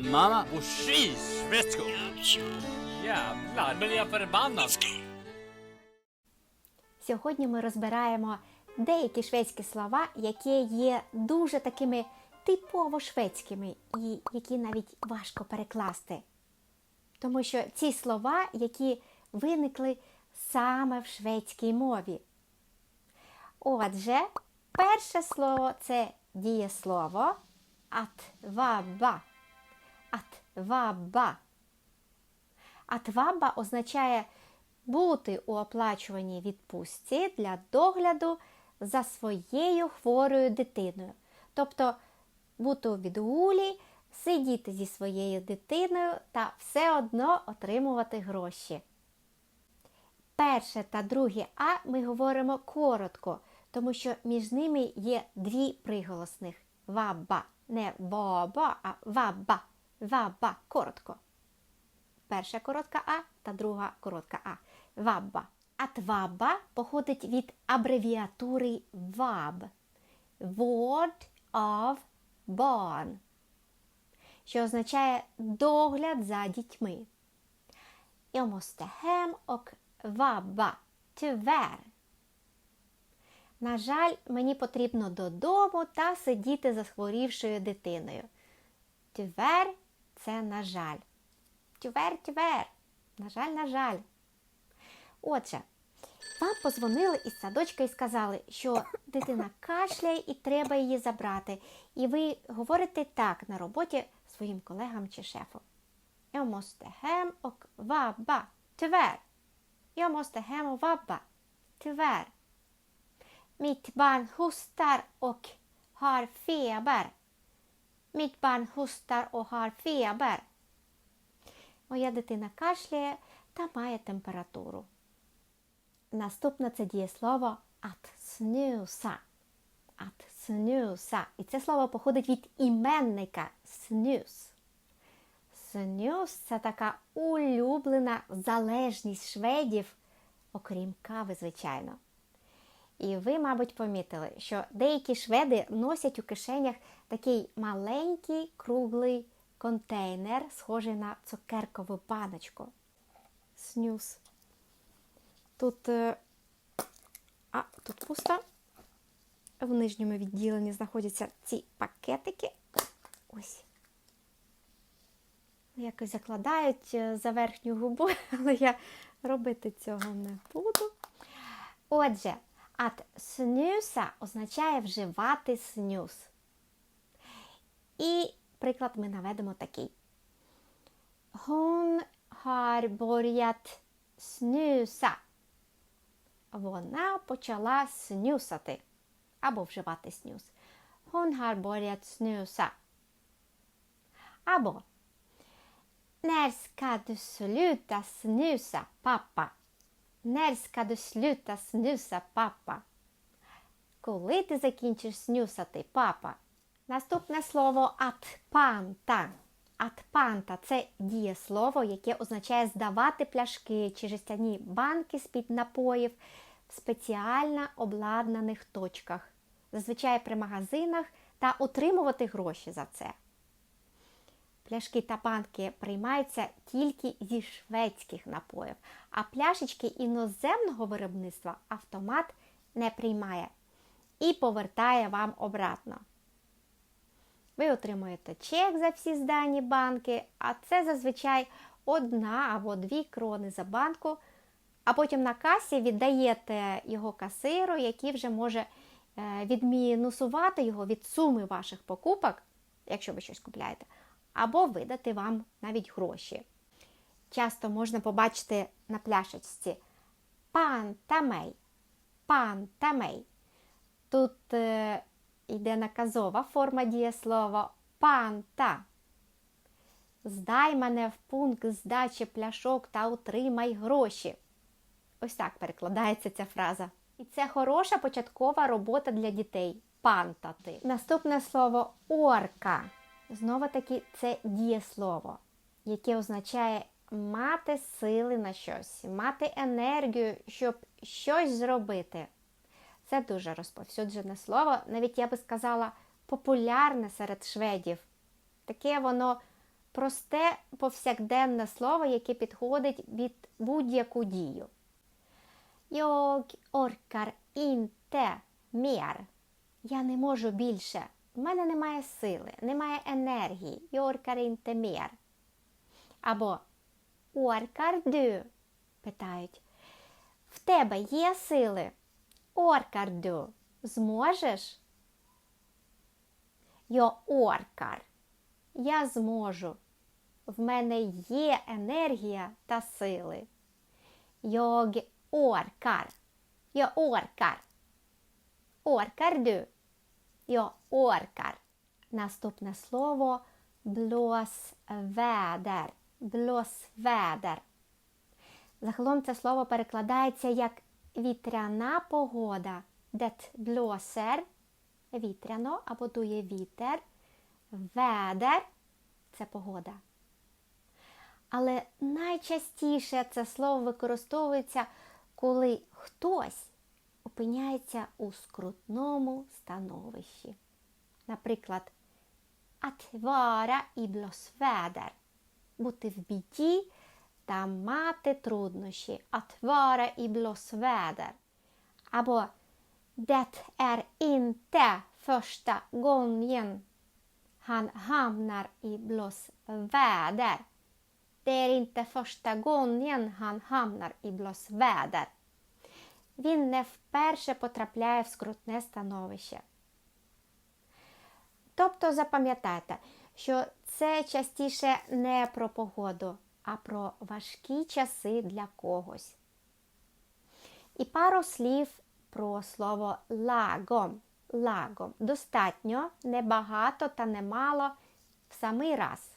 Mamma och kis! Västko! Jävlar, blir jag förbannad? Сьогодні ми розбираємо деякі шведські слова, які є дуже такими типово шведськими і які навіть важко перекласти. Тому що ці слова, які виникли саме в шведській мові. Отже, перше слово це дієслово атваба. Атваба. Атваба означає бути у оплачуваній відпустці для догляду за своєю хворою дитиною. Тобто бути у відгулі, сидіти зі своєю дитиною та все одно отримувати гроші. Перше та друге А ми говоримо коротко, тому що між ними є дві приголосних ваба. Не баба, а ваба. Ваба коротко. Перша коротка А та друга коротка А. Вабба. А тваба походить від абревіатури ВАБ. Word of barn, що означає догляд за дітьми. Jag måste hem och vabba. На жаль, мені потрібно додому та сидіти за хворівшою дитиною. Tyvärr – це на жаль. Тювер, тювер. На жаль, на жаль. Отже, вам позвонили із садочка і сказали, що дитина кашляє і треба її забрати. І ви говорите так на роботі своїм колегам чи шефу. Jag måste hem och vabba. Tyvärr. Jag måste hem och. Mitt barn hostar och har feber. Моя дитина кашляє та має температуру. Наступне це дієслово at snusa. At snusa. І це слово походить від іменника snus. Snus – це така улюблена залежність шведів, окрім кави, звичайно. І ви, мабуть, помітили, що деякі шведи носять у кишенях такий маленький круглий контейнер, схожий на цукеркову баночку. Снюс. Тут, е, а, тут пусто. В нижньому відділенні знаходяться ці пакетики. Ось. Якось закладають е, за верхню губу, але я робити цього не буду. Отже, at снюса означає вживати снюс. І приклад ми наведемо такий. Hon har börjat snusa. Вона почала снюсати або вживати снюс. Hon har börjat snusa. Або När ska du sluta snusa, pappa? När ska du sluta snusa, pappa? Коли ти закінчиш снюсати, папа? Наступне слово атпанта. Атпанта це дієслово, яке означає здавати пляшки чи жестяні банки з-під напоїв в спеціально обладнаних точках, зазвичай при магазинах, та отримувати гроші за це. Пляшки та банки приймаються тільки зі шведських напоїв, а пляшечки іноземного виробництва автомат не приймає і повертає вам обратно. Ви отримуєте чек за всі здані банки, а це зазвичай одна або дві крони за банку, а потім на касі віддаєте його касиру, який вже може е, відмінусувати його від суми ваших покупок, якщо ви щось купляєте, або видати вам навіть гроші. Часто можна побачити на пляшечці пан тамей, пан тамей. Тут е, йде наказова форма дієслова панта. Здай мене в пункт здачі пляшок та отримай гроші. Ось так перекладається ця фраза. І це хороша початкова робота для дітей пантати. Наступне слово орка. Знову таки, це дієслово, яке означає мати сили на щось, мати енергію, щоб щось зробити. Це дуже розповсюджене слово, навіть я би сказала, популярне серед шведів. Таке воно просте повсякденне слово, яке підходить від будь-яку дію. Jag orkar inte mer. Я не можу більше. В мене немає сили, немає енергії. Orkar inte. Або Orkar питають. В тебе є сили? Du? Зможеш? Я оркар. Я зможу. В мене є енергія та сили. Jag orkar. Jag orkar. Orkar Jag orkar. Наступне слово блåsväder. Блåsväder. Загалом це слово перекладається як вітряна погода. Det blåser вітряно або дує вітер. Ведер це погода. Але найчастіше це слово використовується, коли хтось опиняється у скрутному становищі. Наприклад, att vara i blåsväder – бути в біді та мати труднощі. Att vara i blåsväder. Або Det är inte första gången han hamnar i blåsväder. Det är inte första gången han hamnar i blåsväder. Він не вперше потрапляє в скрутне становище. Тобто запам'ятайте, що це частіше не про погоду, а про важкі часи для когось. І пару слів про слово лагом. Лагом. Достатньо, небагато та немало в самий раз.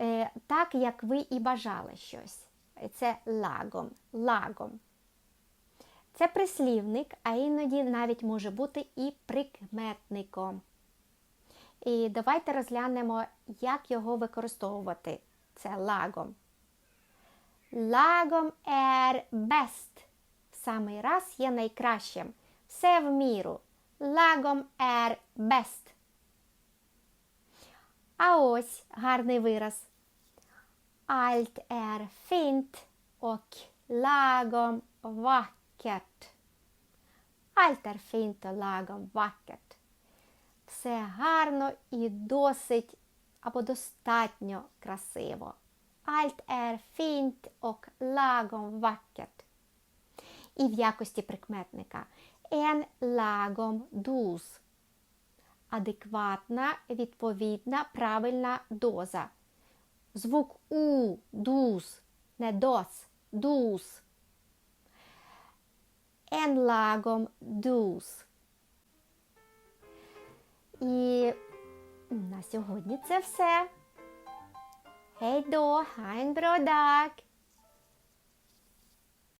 Е, так, як ви і бажали щось. Це лагом. Лагом. Це прислівник, а іноді навіть може бути і прикметником. І давайте розглянемо, як його використовувати. Це лагом. Лагом er best. В самий раз є найкращим. Все в міру. Лагом er best. А ось гарний вираз. Allt är fint och lagom vackert. Allt är fint och lagom vackert. Все гарно і досить або достатньо красиво. Allt är fint och lagom vackert. І в якості прикметника en lagom dos. Адекватна, відповідна, правильна доза. Звук У, дус, не дос, дус. En lagom dos. І на сьогодні це все. Hej då, ha en!